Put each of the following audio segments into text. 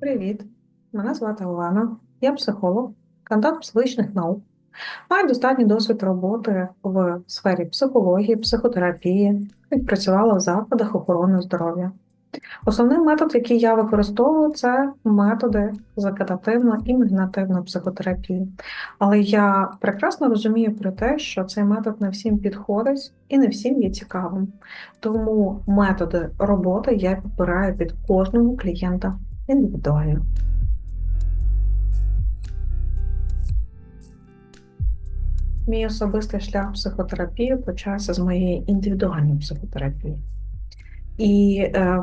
Привіт, мене звати Олена, я психолог, кандидат психологічних наук. Маю достатній досвід роботи в сфері психології, психотерапії, працювала в закладах охорони здоров'я. Основний метод, який я використовую, це методи закатативно-імагінативної психотерапії. Але я прекрасно розумію про те, що цей метод не всім підходить і не всім є цікавим. Тому методи роботи я підбираю під кожного клієнта індивідуально. Мій особистий шлях психотерапії почався з моєї індивідуальної психотерапії. І е,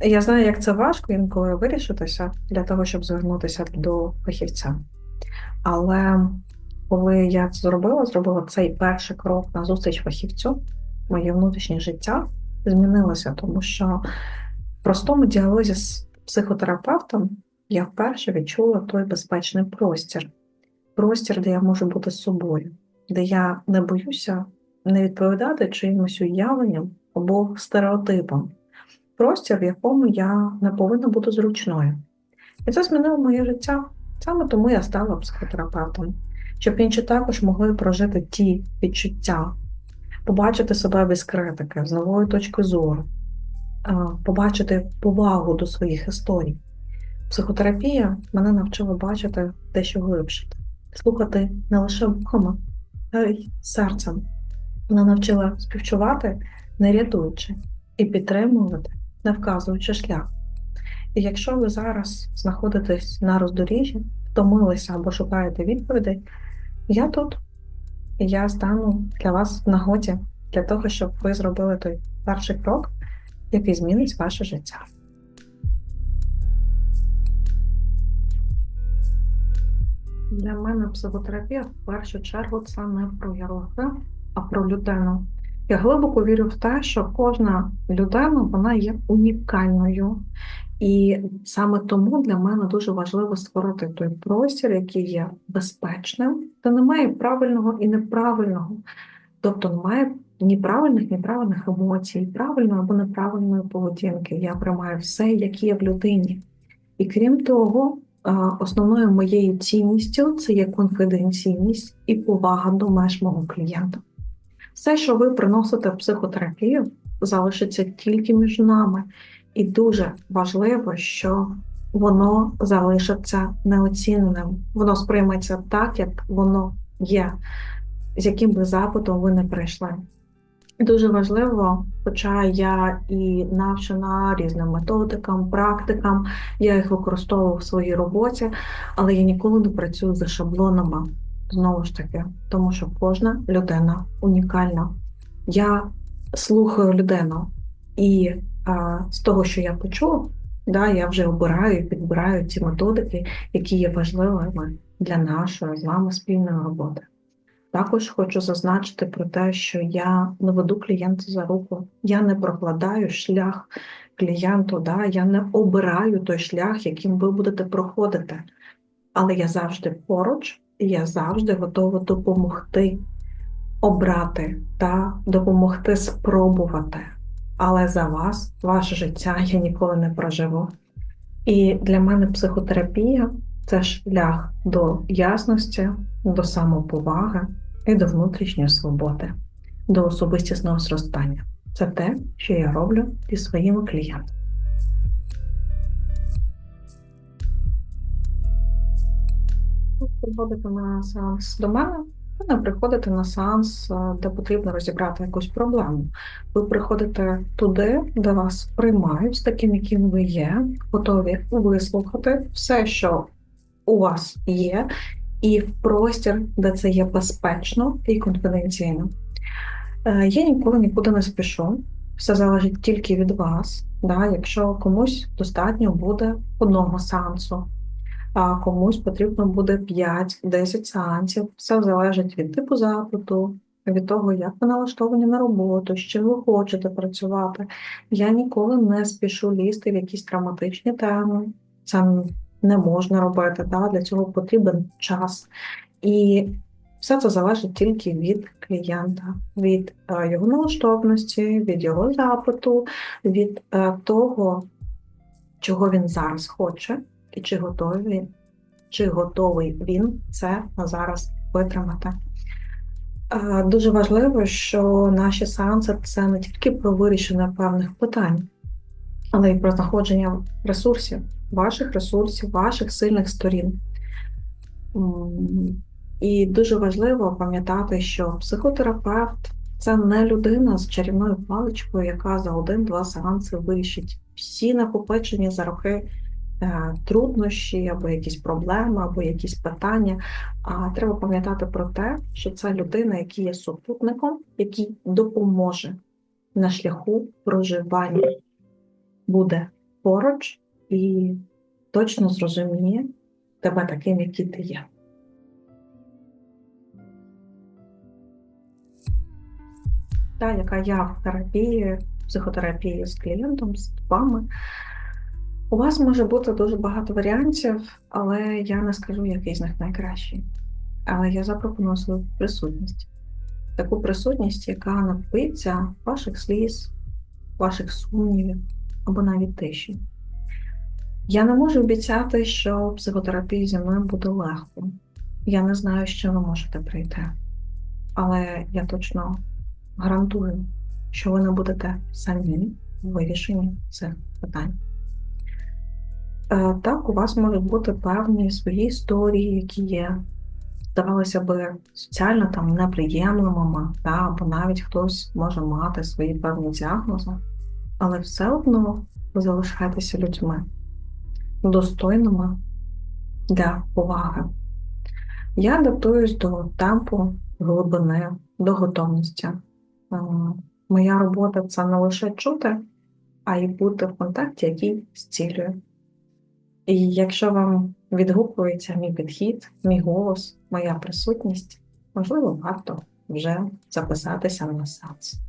я знаю, як це важко інколи вирішитися для того, щоб звернутися до фахівця. Але коли я це зробила, зробила цей перший крок на зустріч фахівцю, моє внутрішнє життя змінилося, тому що в простому діалозі з психотерапевтом я вперше відчула той безпечний простір, простір, де я можу бути собою, де я не боюся не відповідати чиїмось уявленням або стереотипам. Простір, в якому я не повинна бути зручною. І це змінило моє життя. Саме тому я стала психотерапевтом, щоб інші також могли прожити ті відчуття, побачити себе без критики, з нової точки зору, побачити повагу до своїх історій. Психотерапія мене навчила бачити дещо глибше, слухати не лише вухами, а й серцем. Вона навчила співчувати, не рятуючи, і підтримувати, не вказуючи шлях. І якщо ви зараз знаходитесь на роздоріжжі, втомилися або шукаєте відповідей, я тут і я стану для вас в нагоді для того, щоб ви зробили той перший крок, який змінить ваше життя. Для мене психотерапія в першу чергу це не про ярлики, а про людину. Я глибоко вірю в те, що кожна людина вона є унікальною. І саме тому для мене дуже важливо створити той простір, який є безпечним, де немає правильного і неправильного. Тобто немає ні правильних, ні правильних емоцій, правильної або неправильної поведінки. Я приймаю все, як є в людині. І крім того, основною моєю цінністю це є конфіденційність і повага до меж мого клієнта. Все, що ви приносите в психотерапію, залишиться тільки між нами. І дуже важливо, що воно залишиться неоціненим. Воно сприйметься так, як воно є, з яким би запитом ви не прийшли. Дуже важливо, хоча я і навчена різним методикам, практикам, я їх використовую в своїй роботі, але я ніколи не працюю за шаблонами. Знову ж таки, тому що кожна людина унікальна. Я слухаю людину, і а, з того, що я почула, да, я вже обираю і підбираю ті методики, які є важливими для нашої з вами спільної роботи. Також хочу зазначити про те, що я не веду клієнта за руку, я не прокладаю шлях клієнту, да? я не обираю той шлях, яким ви будете проходити. Але я завжди поруч і я завжди готова допомогти обрати та допомогти спробувати. Але за вас, ваше життя я ніколи не проживу. І для мене психотерапія це шлях до ясності, до самоповаги і до внутрішньої свободи, до особистісного зростання. Це те, що я роблю зі своїми клієнтами. Приходите на сеанс до мене, ви не приходите на сеанс, де потрібно розібрати якусь проблему. Ви приходите туди, де вас приймають таким, яким ви є, готові вислухати все, що у вас є, і в простір, де це є безпечно і конфіденційно. Е, я ніколи нікуди не спішу, все залежить тільки від вас. Да? Якщо комусь достатньо буде одного сеансу, а комусь потрібно буде 5-10 сеансів, все залежить від типу запиту. Від того, як ви налаштовані на роботу, з чим ви хочете працювати. Я ніколи не спішу лізти в якісь травматичні теми. Це не можна робити. Да? Для цього потрібен час. І все це залежить тільки від клієнта, від е, його налаштованості, від його запиту, від е, того, чого він зараз хоче, і чи готові, чи готовий він це зараз витримати. Е, Дуже важливо, що наші сеанси це не тільки про вирішення певних питань, але й про знаходження ресурсів, ваших ресурсів, ваших сильних сторін. І дуже важливо пам'ятати, що психотерапевт це не людина з чарівною паличкою, яка за один-два сеанси вирішить всі накопичені за роки е, труднощі, або якісь проблеми, або якісь питання. А треба пам'ятати про те, що це людина, який є супутником, який допоможе на шляху проживання, буде поруч і точно зрозуміє тебе таким, який ти є. Та, яка я в терапії, психотерапії з клієнтом, з вами. У вас може бути дуже багато варіантів, але я не скажу, який з них найкращий. Але я запропоную свою присутність. Таку присутність, яка напиться ваших сліз, ваших сумнівів або навіть тиші. Я не можу обіцяти, що психотерапія зі мною буде легко. Я не знаю, що ви можете прийти. Але я точно гарантую, що ви не будете самі в вирішенні цих питань. Е, Так, у вас можуть бути певні свої історії, які є, здавалося би, соціально там неприємними, та, або навіть хтось може мати свої певні діагнози, але все одно ви людьми, достойними для поваги. Я адаптуюсь до темпу, глибини, до готовності. Е, Моя робота це не лише чути, а й бути в контакті, який зцілює. І якщо вам відгукується мій підхід, мій голос, моя присутність, можливо, варто вже записатися на сеанс.